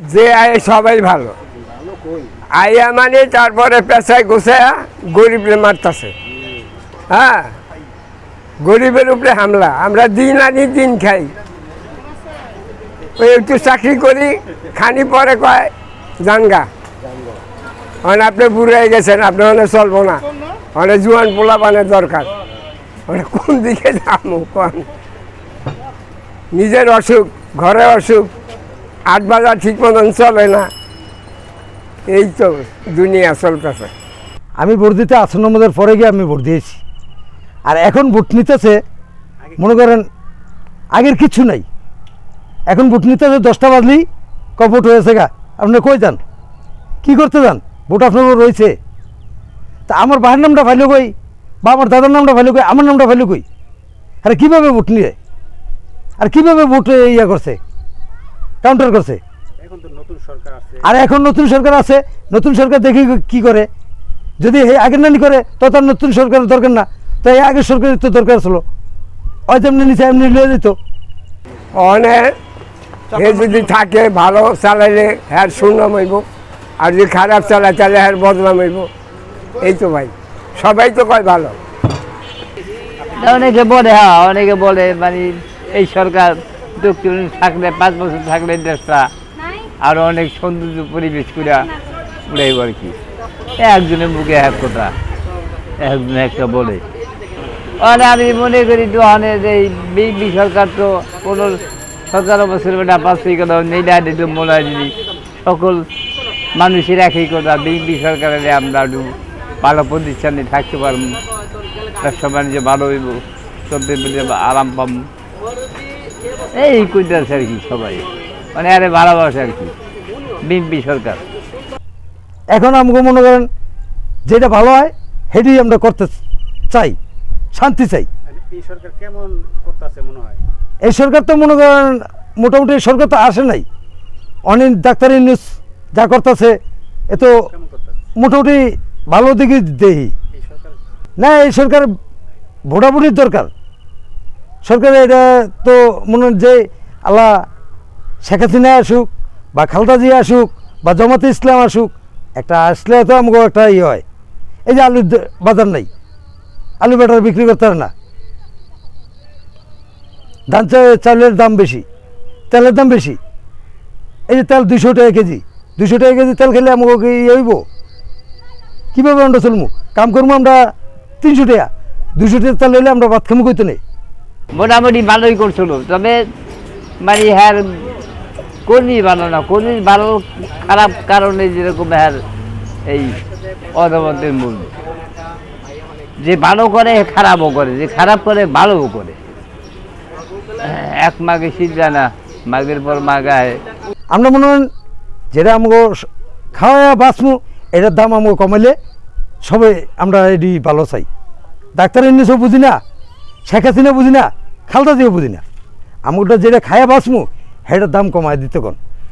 যে আয় সবাই ভালো। আইয়া মানে তারপরে পেশায় গোছায়া গরিবরে মারতাছে। হ্যাঁ? গরিবের উপরে হামলা। আমরা দিন আনি দিন খাই। ওই একটু চাকরি করি, খানি পরে কয়, জানগা। মানে আপনি বুড়ো গেছেন, আপনি অনেক চলবো না। অনেক জুয়ান পোলা পানের দরকার। মানে কোন দিকে যাব নিজের অসুখ, ঘরে অসুখ আট বাজার ঠিক মতন চলে না। এই তো দুনিয়া চলতেছে। আমি ভোট দিতে আসন্ন আমাদের পরে গিয়ে আমি ভোট দিয়েছি। আর এখন ভোট নিতেছে, মনে করেন আগের কিচ্ছু নাই। এখন ভোট নিতেছে দশটা বাজলেই ক ভোট হয়েছে গা। আপনি কই যান? কি করতে যান? ভোট আপনার রয়েছে। তা আমার ভাইয়ের নামটা ফাইলে কই? বা আমার দাদার নামটা ফাইলে কই? আমার নামটা ফাইলে কই? আরে কীভাবে ভোট নিয়ে? আর কীভাবে ভোট ইয়া করছে? কাউন্টার করছে। এখন তো নতুন সরকার আছে। আর এখন নতুন সরকার আছে নতুন সরকার দেখি কি করে? যদি এই আগের নানি করে তো তার নতুন সরকারের দরকার না। তো এই আগের সরকারের তো দরকার ছিল। হয়তো এমনি নিচে এমনি লিয়ে দিত অনেক হে যদি থাকে ভালো চালাইলে হ্যার সুনাম হইব। আর যদি খারাপ চালায় তাহলে হ্যার বদনাম হইব। এই তো ভাই সবাই তো কয় ভালো। অনেকে বলে হ্যাঁ অনেকে বলে মানে এই সরকার দক্ষিণ থাকলে পাঁচ বছর থাকলে দেশটা আরও অনেক সৌন্দর্য পরিবেশ করে উড়াইব আর কি। একজনের মুখে এক কথা একজন একটা বলে। আর আমি মনে করি তো অনেক এই বিএনপি সরকার তো কোনো সতেরো বছর বেটা পাঁচশো কথা নেই না দিত মনে হয় যদি সকল মানুষের একই কথা বিএনপি সরকারের আমরা একটু ভালো প্রতিষ্ঠানে থাকতে পারব। ব্যবসা বাণিজ্য ভালো হইব চলতে আরাম পাম এই কইতেছে আর কি সবাই। মানে আরে ভালোবাসে আর কি। বিএনপি সরকার। এখন আমাকে মনে করেন যেটা ভালো হয় সেটাই আমরা করতে চাই শান্তি চাই। মানে এই সরকার কেমন করতেছে মনে হয়? এই সরকার তো মনে করেন মোটামুটি সরকার তো আসে নাই। অনেক ডাক্তারি নিউজ যা করতেছে এ তো মোটামুটি ভালো দিকে দেহি। এই সরকার? না এই সরকার ভোটাভুটির দরকার। সরকার এটা তো মনে যে আল্লাহ শেখ হাসিনা আসুক বা খালদা জিয়া আসুক বা জমাতে ইসলাম আসুক, একটা আসলে তো আমাকে একটা ইয়ে হয়। এই যে আলুর বাজার নাই, আলু ব্যাটার বিক্রি করতে পারে না। ধান চালের দাম বেশি, তেলের দাম বেশি। এই যে তেল দুশো টাকা কেজি দুশো টাকা কেজি তেল খেলে আমাকে ইয়ে হইব? কীভাবে আমরা চলবো কাম করব আমরা তিনশো টাকা দুশো টাকা তেল হইলে আমরা ভাত খামু কইতে নেই। মোটামুটি ভালোই করছিল। তবে মানে হ্যার কর্মী ভালো না, কর্মী ভালো খারাপ কারণে যেরকম হ্যার এই অধমতের মূল। যে ভালো করে, খারাপও করে, যে খারাপ করে, ভালোও করে। এক মাঘে শীত যায় না, মাঘের পর মাগায় আমরা মনে হয় যেটা আমাকে খাওয়া বাঁচমু, এটার দাম আমাকে কমাইলে সবে আমরা এটি ভালো চাই। ডাক্তার এমনি সব বুঝি না, শেখ হাসিনা বুঝি না খালদা দিয়ে বুঝি না। আমি ওটা যেটা খায়া বাঁচমু সেটার দাম কমায় দিতে কোন।